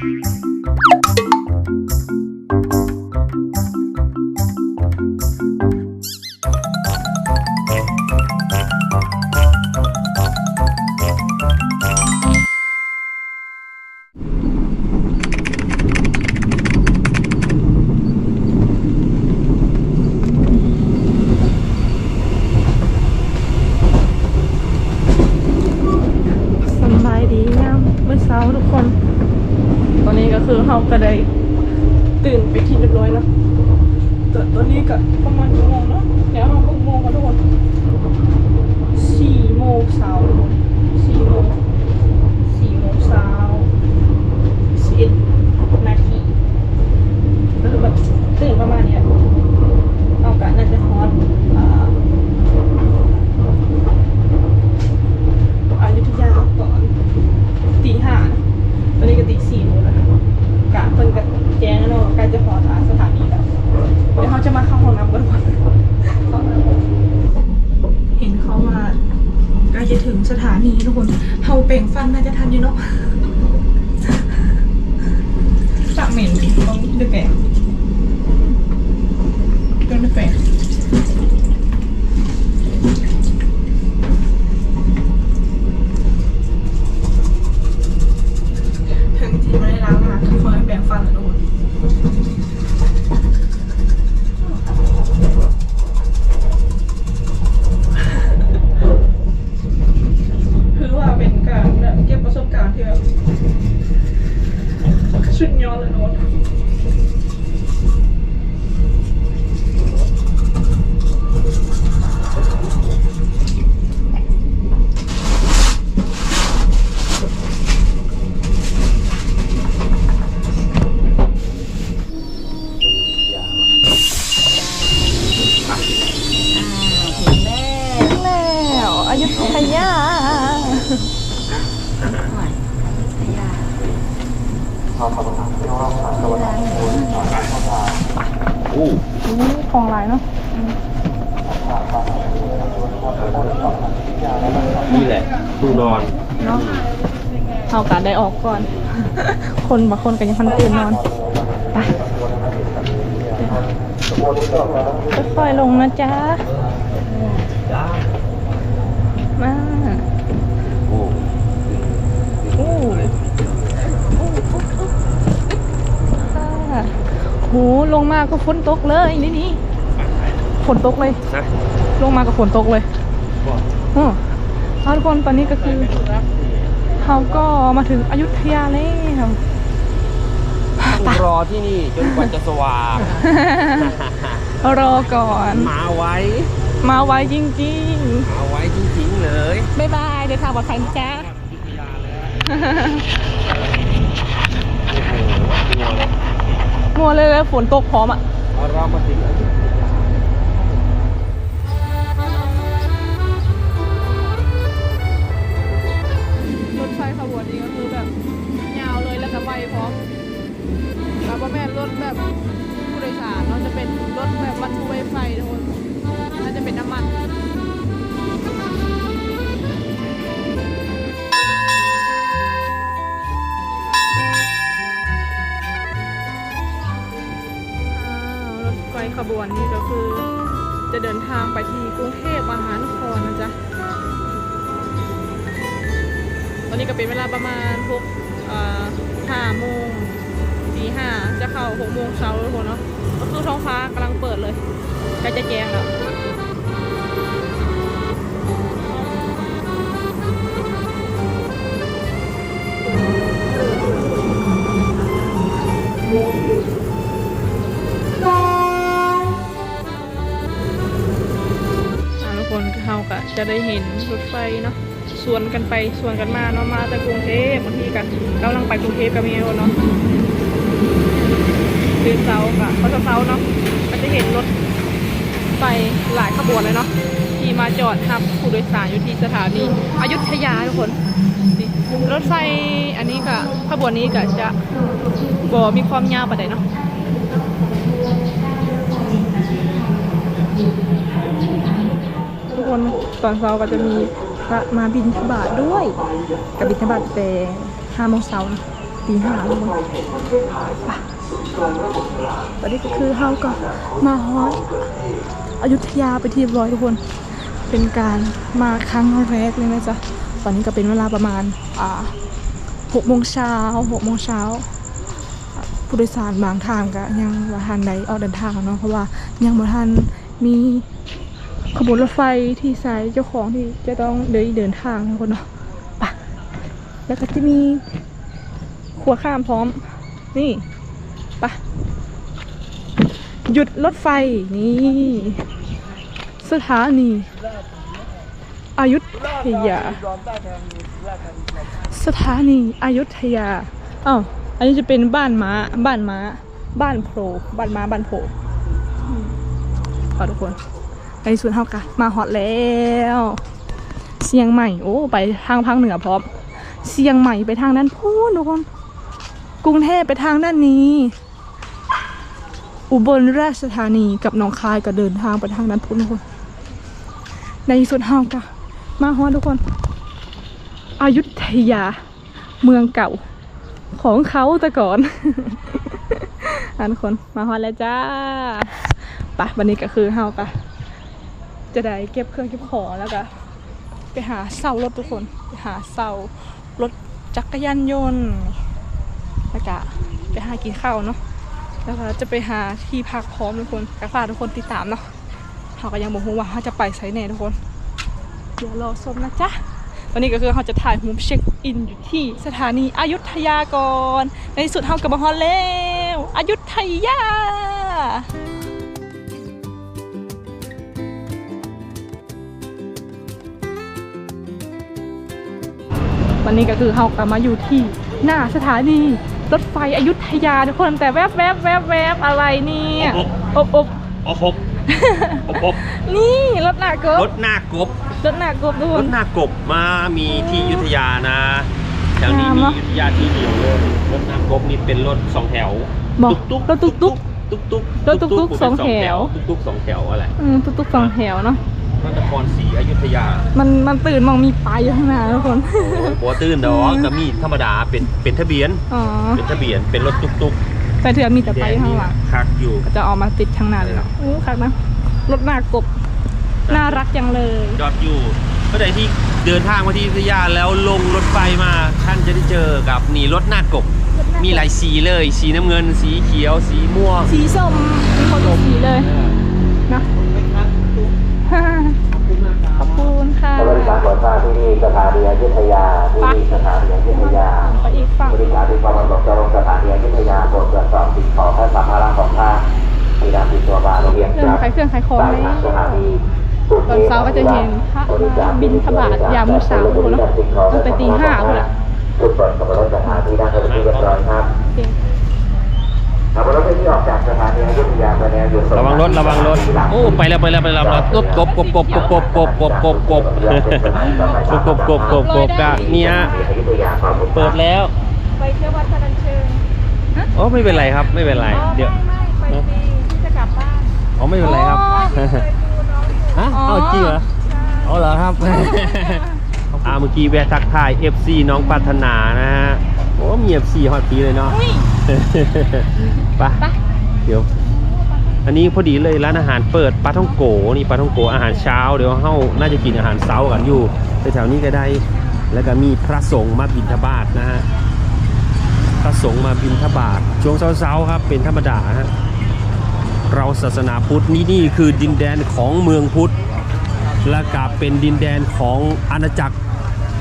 ピッ! ได้ตื่นไปที่เรียบร้อยแล้วแต่ตอนนี้ก็ประมาณกี่โมงเนาะเดี๋ยวเราหกโมงกันทุกคนสี่โมงเช้าทุกคนสี่โมงสี่โมงเช้าสิบเอ็ดนาทีก็คือแบบตื่นประมาณเนี้ยเอากะน่าจะฮอตอ่าอยุธยาก่อนตีห้าตอนนี้ก็ตีสี่โมงแล้ว กับแจงแล้วเนาะใกล้จะพอสถานีแล้วเดี๋ยวเขาจะมาเข้าห้องน้ำกันก่อนเห็นเขามาใกล้จะถึงสถานีทุกคนเฮาเป่งฟันน่าจะทันอยู่เนาะปากเหม็นต้องดึกแก่ แล้วอายุทยาอู้นี่ของลายเนาะนี่แหละดูนอนเนาะเอาการได้ออกก่อน คนบางคนก็ยังพันตื่นนอนไปค่อยๆลงนะจ๊ะ จ้า มา โอ้ อู้ค่ะโหล งมาก็ฝนตกเลยนี่นี่ฝนตกเลยนะลงมาก็ฝนตกเลยอ๋อเอาทุกคนตอนนี้ก็คือเขาก็มาถึงอยุธยาแล้วต้องรอที่นี่จนกว่าจะสว่างรอก่อน มาไว้ มาไวจริงมาไว้จริงๆเลยๆบ๊ายบายเดี๋ยวทางปลอดภัยนะจ้า มัวเลยมัวเลยเลยฝนตกพร้อมอะเรามาถึงอยุธยารถไฟขบวนนี้ก็คือแบบยาวเลยแล้วก็ไวพร้อมแล้วก็แม่รถแบบผู้โดยสารเนาะจะเป็นรถแบบบรรทุกไวไฟทุกคนน่าจะเป็นน้ำมัน บวนนี้ก็คือจะเดินทางไปที่กรุงเทพมหานครนะจ๊ะ ตอนนี้ก็เป็นเวลาประมาณพวกห้าโมงตีห้าจะเข้าหกโมงเช้าทุกคนเนาะก็คือท้องฟ้ากำลังเปิดเลยใกล้จะแจ้งแล้วอ่ จะได้เห็นรถไฟเนาะสวนกันไปสวนกันมาเนาะมาจากกรุงเทพบางทีกันกำลังไปกรุงเทพก็มีเนาะตื่นเช้ากะเพราะเช้าเนาะก็จะเห็นรถไฟหลายขบวนเลยเนาะที่มาจอดรับผู้โดยสารอยู่ที่สถานีอยุธยาทุกคนนี่รถไฟอันนี้ก็ขบวนนี้ก็จะบ่มีความยาวปานใดเนาะ คนตอนเช้าก็จะมีพระมาบินทบาทด้วยกับบินทบาทแต่ห้าโมงเช้าตีห้าทุกคนไปตอนนี้ก็คือเฮาก็มาฮอตอยุธยาไปที่ร้อยทุกคน เป็นการมาครั้งแรกเลยนะจ๊ะ ตอนนี้ก็เป็นเวลาประมาณอ่าหกโมงเช้าหกโมงเช้าผู้โดยสารบางทางก็ยังบ่ทันใดออกเดินทางเนาะเพราะว่ายังบ่ทันมี ขบวนรถไฟที่สายเจ้าของที่จะต้องเดินเดินทางทุกคนเนาะไปะแล้วก็จะมีครัวข้ามพร้อม นี่ไปะหยุดรถไฟนี่ สถานีอายุทยา สถานีอายุทยาอ้าวอันนี้จะเป็นบ้านม้า บ้านม้า บ้านโพรบ้านม้าบ้านโพอืมขอทุกคน ในส่วนเท่ากันมาฮอตแล้ว เชียงใหม่โอ้ไปทางภาคเหนือพร้อมเชียงใหม่ไปทางด้นพูนทุกคน กรุงเทพไปทางด้านนี้ อุบลราชธานีกับหนองคายก็เดินทางไปทางด้นพูนทุกคน ในส่วนเท่ากันมาฮอตทุกคนอายุทยาเมืองเก่าของเขาแต่ก่อนอันคนมาฮอดแล้วจ้าไปะวันนี้ก็คือเฮาปะ จะได้เก็บเครื่องเก็บของแล้วก็ไปหาเสารถทุกคนไปหาเสารถจักรยานยนต์แล้วก็ไปหากินข้าวเนาะแล้วก็จะไปหาที่พักพร้อมทุกคนกฝากทุกคนติดตามเนาะเขาก็ยังบอกว่าเขาจะไปไซแน่ทุกคนเดี๋ยวรอชมนะจ๊ะตอนนี้ก็คือเขาจะถ่ายรูปเช็คอินอยู่ที่สถานีอายุทยาก่อนในที่สุดเขากับมาฮอลแล้วอายุทยา วันนี้ก็คือเขากลับมาอยู่ที่หน้าสถานีรถไฟอยุธยาทุกคนแต่แวบแวบแวบแวบอะไรเนี่ยอบอบโอ้โหโอ้โหนี่รถหนักกรบถหน้ากบรถหนักกบทุกครนถหน้ากบมามีที่อยุธยานะแถวนี้งามมีเนอะอยุธยาที่เดียวเลยรถหน้ากบนี่เป็นรถสองแถวบอกตุ๊กรถตุ๊กตุ๊กตุ๊กตุ๊กรถตุ๊กตุ๊กสองแถวตุ๊กตุ๊กสองแถวอะไรอืมตุ๊กๆสองแถวเนาะ พระนครศรีอยุธยามันมันตื่นมองมีปลายอยู่ข้างหน้าทุกคนโอ้โหตื่นดอกก็มีธรรมดาเป็นเป็นทะเบียน อ๋อ เป็นทะเบียนเป็นรถตุ๊กตุ๊กแต่เถื่อมีแต่ปลายอยู่ข้างหลังคักอยู่ ก็จะออกมาติดข้างหน้าเลยเนาะอู้คักนะรถหน้ากบ น่ารักจังเลย จอดอยู่เมื่อใดที่เดินทางมาที่อยุธยาแล้วลงรถไฟมาท่านจะได้เจอกับนี่รถหน้ากบ มีหลายสีเลย สีน้ำเงิน สีเขียว สีม่วงสีส้มมีคนละสีเลยนะ ขอบคุณค่ะ บริการก่อสร้างที่นี่สถานีอยุธย สถานีอยุธยาไปอีกฝั่งบริการที่ความประสงค์จะลงสถานีอยุธยาโปรดตรวจสอบสิ่งของและสัมภาระของท่านมีนามติดตัวบาโรงเรียนเครื่องขายเครื่องขายของสายเลยทางสถานีตอนเช้าก็จะเห็นพระมาบินขบาตยามมื้อเช้าทุกคนเนอะตั้งแต่ตีห้าพุ่นอะทุกคนขับรถสถานีด้านบนที่เรียบร้อยครับ ขับรถที่ออกจากสถานีอยุธยาไปแล้วอยู่ระวังรถระวังรถโอ้ไปแล้วไปแล้วไปแล้วกบกบกบกบกบกบกบกบกบกบกบกบกบกบกบกบกะเนี่ยอยุธยาขอบคุณเปิดแล้วไปเที่ยววัดพนัญเชิงโอ้ไม่เป็นไรครับไม่เป็นไรเดี๋ยวไม่ไม่ไปตีที่จะกลับบ้านอ๋อไม่เป็นไรครับฮะเอาจริงเหรอเอาเหรอครับอ่าเมื่อกี้แวะทักทาย FC น้องปรารถนานะฮะ โอ้มี FC ฮอตปีเลยเนาะอุ้ย ไปไป เดี๋ยว อันนี้พอดีเลยร้านอาหารเปิดปลาท่องโกนี่ปลาท่องโกอาหารเช้าเดี๋ยวเฮาน่าจะกินอาหารเช้ากันอยู่แถวๆนี้ก็ได้ แล้วก็มีพระสงฆ์มาบิณฑบาตนะฮะพระสงฆ์มาบิณฑบาตช่วงเช้าๆครับเป็นธรรมดาฮะเราศาสนาพุทธนี่นี่คือดินแดนของเมืองพุทธและก็เป็นดินแดนของอาณาจักร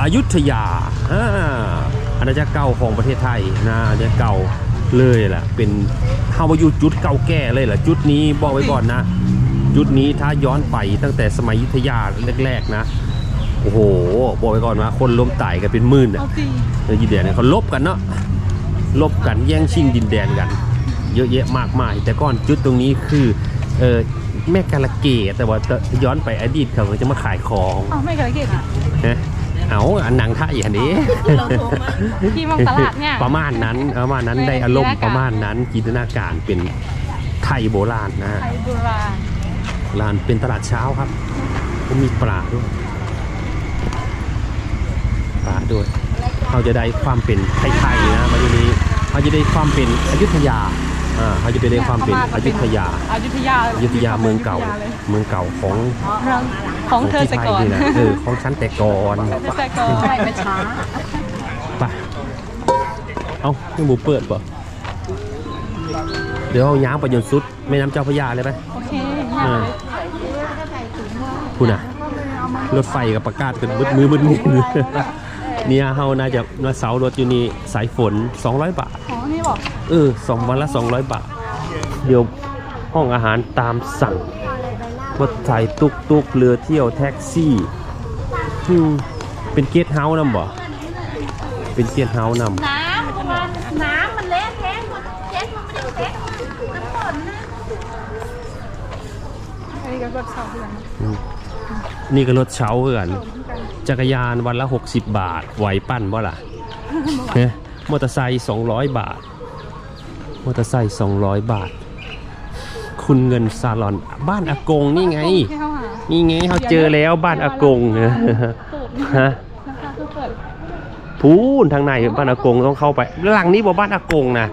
อยุธยาอ่าอา ณาจักรเก่าของประเทศไทยนะอาณาจักรเก่าเลยแหละเป็นเฮามาอยู่จุดเก่าแก่เลยแหละจุดนี้บอกไว้ก่อนนะ จุดนี้ถ้าย้อนไปตั้งแต่สมัยอยุธยาแรกๆนะโอ้โหบอกไว้ก่อนว่าคนล้มตายกันเป็นหมื่นอะเอาสิในดินแดนเนี่ยเขาลบกันเนาะลบกันแย่งชิงดินแดนกัน เยอะแยะมากมาย แต่ก่อนจุดตรงนี้คือเออแม่กาลเกตแต่ว่าย้อนไปอดีตเขาก็จะมาขายของเอาไม่กระเกตอะนะ เอาอันหนังไทยอันนี้เราโทรมาที่มองตลาดเนี่ยประมาณนั้นประมาณนั้นได้อารมณ์ประมาณนั้นจินตนาการเป็นไทยโบราณนะฮะไทยโบราณร้านเป็นตลาดเช้าครับก็มีปลาด้วยปลาด้วยเขาจะได้ความเป็นไทยๆนะมาทีนี้เขาจะได้ความเป็นอยุธยา อ่าเขาจะไปได้ความเป็นอยุธยาอยุธยาอยุธยาเมืองเก่าอยุธยลยเมืองเก่าของเมืองของเธอที่แต่ไทยก่อนนี่นะเออของชั้นแต่ก่อนเธอแต่ก่อนใช่ไม่ช้าไปเอายังบุเปิดป่ะเดี๋ยวเอาย้างไปจนสุดแม่น้ำเจ้าพระยาเลยไหมโอเคเออคุณอะรถไฟกับประกาศกันบึดมือบึดมือ เนี่ยเฮาน่าจะมาเสารถอยู่นี่สายฝน 200 บาท อ๋อนี่บอกเออสองวันละ 200 บาท เดี๋ยวห้องอาหารตามสั่งรถไฟตุกตุกเรือเที่ยวแท็กซี่อืมเป็นเกสต์เฮาส์นำบ่เป็นเกสต์เฮาส์นำ น้ำมันน้ำมันเละเทะหมดเช็ดมันไม่ได้เช็ดน้ำฝนนะอันนี้ก็รถเช่าเพื่อนอืมนี่ก็รถเช้าเพื่อน จักรยานวันละ 60 บาทไหวปั้นบ่ล่ะเนี่ยมอเตอร์ไซค์200 บาท มอเตอร์ไซค์200 บาท คุณเงินซาลอนบ้านอากงนี่ไงที่เข้าหานี่ไงเขาเจอแล้วบ้านอากงฮะราคาคือเปิดพูนทางในบ้านอากงต้องเข้าไปหลังนี้บ่บ้านอากงนะ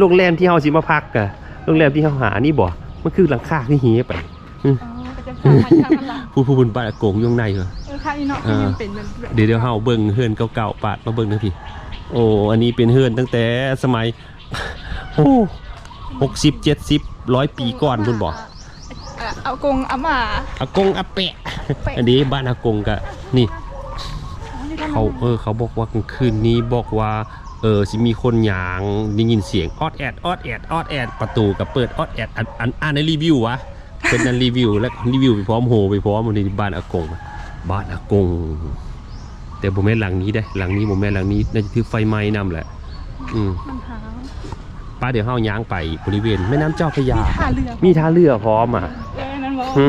โรงแรมที่เฮาสิมาพักอะโรงแรมที่เฮาหานี่บ่มันคือหลังคาที่เฮีไปอ๋อก็จะทำพันทำพันละพูดพูดบนบ้านอากงอยู่ข้างในเหรอ เออค่ะอีเนาะที่มันเป็นแบบเดี๋ยวเดี๋ยวเฮาเบิ่งเฮือนเก่าๆปาดมาเบิ่งหนะพี่ โอ้อันนี้เป็นเฮือนตั้งแต่สมัยโอ้หกสิบเจ็ดสิบร้อยปีก่อนคุณบอกเอ่อเอากงอาม่าอากงอาแปะแปะ อันนี้บ้านอากงกะนี่ เขาเออเขาบอกว่ากลางคืนนี้บอกว่า เออสิมีคนหยางได้ยินเสียงออดแอดออดแอดออดแอดประตูกับเปิดออดแอดอันอันอ่านในรีวิววะเป็นนันรีวิวแล้วรีวิวไปพร้อมโหไปพร้อมวันนี้บ้านอากง บ้านอากง แต่โมแม่นหลังนี้ได้หลังนี้โมแม่นหลังนี้น่าจะถือไฟไหม้นำแหละ อืมมันหาป้าเดี๋ยวเฮาย้างไปบริเวณแม่น้ำเจ้าพระยา มีขาเรือมีท่าเรือพร้อมอะเออนั่นบอกหึ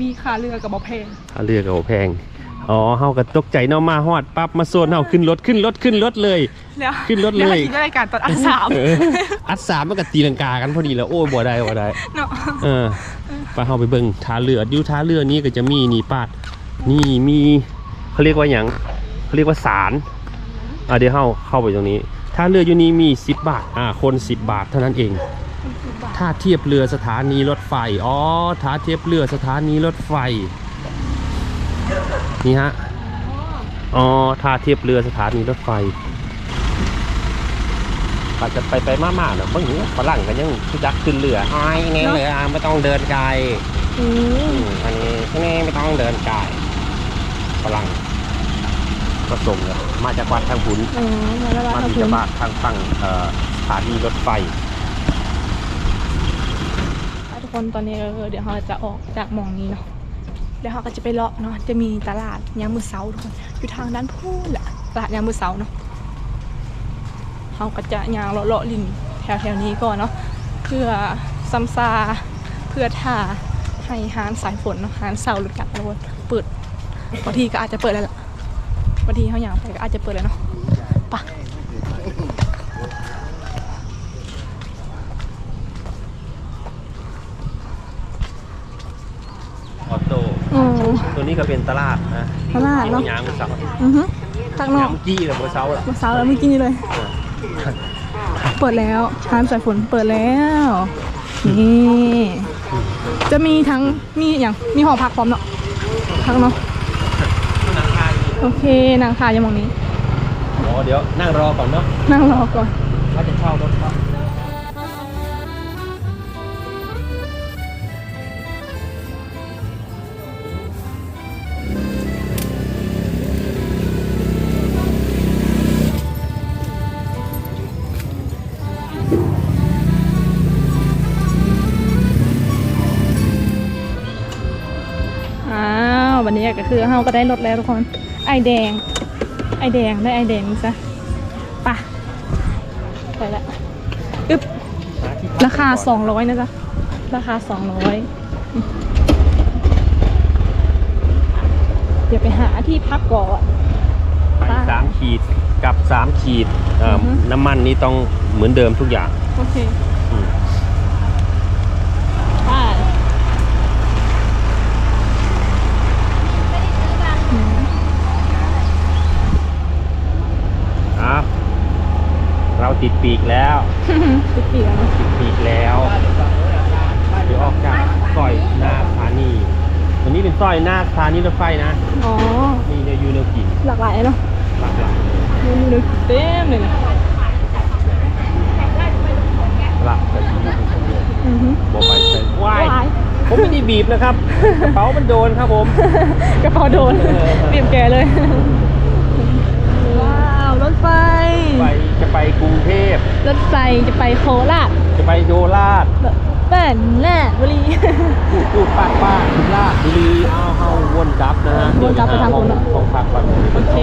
มีขาเรือกับบอเพลงท่าเรือกับแพงอ๋อเฮาก็ตกใจเนาะมาฮอดปั๊บมาโซนเฮาขึ้นรถขึ้นรถขึ้นรถเลยแล้วขึ้นรถเลยแล้วคิดว่ารายการตอนอันสามเอออัดสามมันก็ตีลังกากันพอดีแล้วโอ้ยบ่ได้บ่ได้เนาะเออไปเฮาไปเบิ่งท่าเรืออยู่ท่าเรือนี้ก็จะมีนี่ปาด นี่มีเขาเรียกว่าหยังเขาเรียกว่าศาลอะเดี๋ยวเฮาเข้าไปตรงนี้ท่าเรืออยู่นี้มี 10 บาทอ่าคน 10 บาทเท่านั้นเอง ถ้าเทียบเรือสถานีรถไฟอ๋อถ้าเทียบเรือสถานีรถไฟนี่ฮะอ๋อถ้าเทียบเรือสถานีรถไฟอาจจะไปไปมาๆเนาะบางทีฝรั่งกันยังคือจักขึ้นเรืออ้ายนี่เรือไม่ต้องเดินไกลอืมอืมอันนี้ที่นี่ไม่ต้องเดินไกล ฝรั่งก็ส่งเลยมาจากวัดทางพุนอ๋อมาแล้วมาว่าบิณฑบาตทางฝั่งเอ่อสถานีรถไฟทุกคนตอนนี้ก็คือเดี๋ยวเราจะออกจากหมองนี้เนาะเดี๋ยวเราก็จะไปเลาะเนาะจะมีตลาดยามมือเสาทุกคนอยู่ทางด้านพูนแหละตลาดยามมือเสาเนาะเราก็จะยางเลาะเลาะลินแถวๆนี้ก่อนเนาะเพื่อซัมซาเพื่อท่าให้หารสายฝนเนาะหารเสาหลุดกัดแล้วเปิด บางทีก็อาจจะเปิดแล้วล่ะบางทีเขาอยางไปก็อาจจะเปิดแล้วเนาะไปะออโต้อือตัวนี้ก็เป็นตลาดนะตลาดเนอะยางมือเสาอือฮึทางนอกยางกี้กับมือเสาอะมาเช้าแล้วเมื่อกี้นี้เลย เปิดแล้วชานสายฝนเปิดแล้วนี่จะมีทั้งมีอย่างมีหอพักพร้อมเนาะพักเนาะ โอเคนางคายังมองนี้ อ๋อเดี๋ยวนั่งรอก่อนเนาะนั่งรอก่อน ว่าจะเช่ารถครับ ก็คือเฮาก็ได้รถแล้วทุกคน ไอแดง ไอแดงได้ไอแดงซะไปะไปละอึ๊บราคา200นะจ๊ะ ราคา200เดี๋ยวไปหาที่พักก่อนไปสามขีดกับสามขีดเอ่อออฮึน้ำมันนี่ต้องเหมือนเดิมทุกอย่าง โอเค อืม อ่าอืม ไป เรา ติดปีกแล้วติดปีกแล้วเนาะติดปีกแล้วเดี๋ยวออกจากซอยหน้าสถานีตัวนี้เป็นซอยหน้าสถานีรถไฟนะอ๋อมีเนยยูเนยกินหลากหลายเนาะหลักหลักเมนูเนื้อเต็มเลยนะหลักแต่ที่อือฮึบอกไปใส่วายว้ายผมไม่ได้บีบนะครับ กระเป๋ามันโดนครับผม กระเป๋าโดนเออเตรียมแกเลยว้าวรถ ไฟ ไปจะไปกรุงเทพ รถไฟจะไปโคราชจะไปโยราชเป็นแน่บุรีพูดพูดปากป้าคุลาชบุรีเอาเฮาวนกลับนะฮะวนกลับไปทางขคุองณอะของพักก่อนโอเค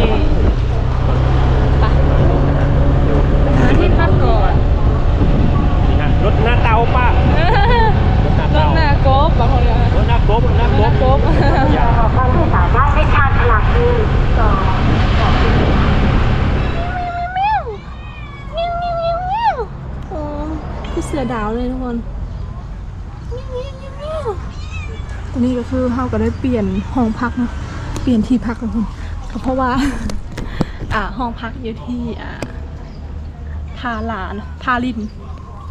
ไปหาที่พักก่อนนี่ฮะรถหน้าเตาป้ารถหน้าร เตา ถหน้ากบางคนเนี่ย รถหน้ากบรถหน้ากบ รถหน้ากบ อย่า ท่านที่สามารถให้ทานฉลากคือสอง มิวมิวมิวมิวโอ้คือเสือดาวเลยทุกคนมิวมิวมิวมิวตอนนี้ก็ คือเฮาก็ได้เปลี่ยนห้องพักเนาะเปลี่ยนที่พักทุกคนก็เพราะว่า อ่าห้องพักอยู่ที่อ่าทาลานทาลิน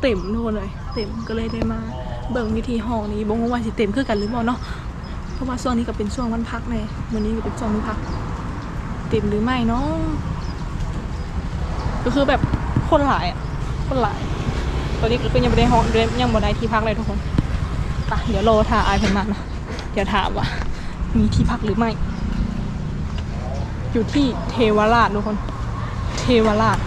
เต็มทุกคนเลย เต็มก็เลยได้มาเบิ่งวิธีห้องนี้บ่งว่าสิเต็มคือกันหรือเปล่าเนาะเพราะว่าช่วงนี้ก็เป็นช่วงวันพักแน่วันนี้ก็เป็นช่วงวันพัก เต็มหรือไม่เนาะก็คือแบบคนหลายอะคนหลาย ตอนนี้ก็คือยังไม่ได้ห้องยังบ่ได้ที่พักเลยทุกคนไปเดี๋ยวโลถ่าอายเพิ่นมานะ เดี๋ยวถามว่า มีที่พักหรือไม่ อยู่ที่เทวราชทุกคน เทวราช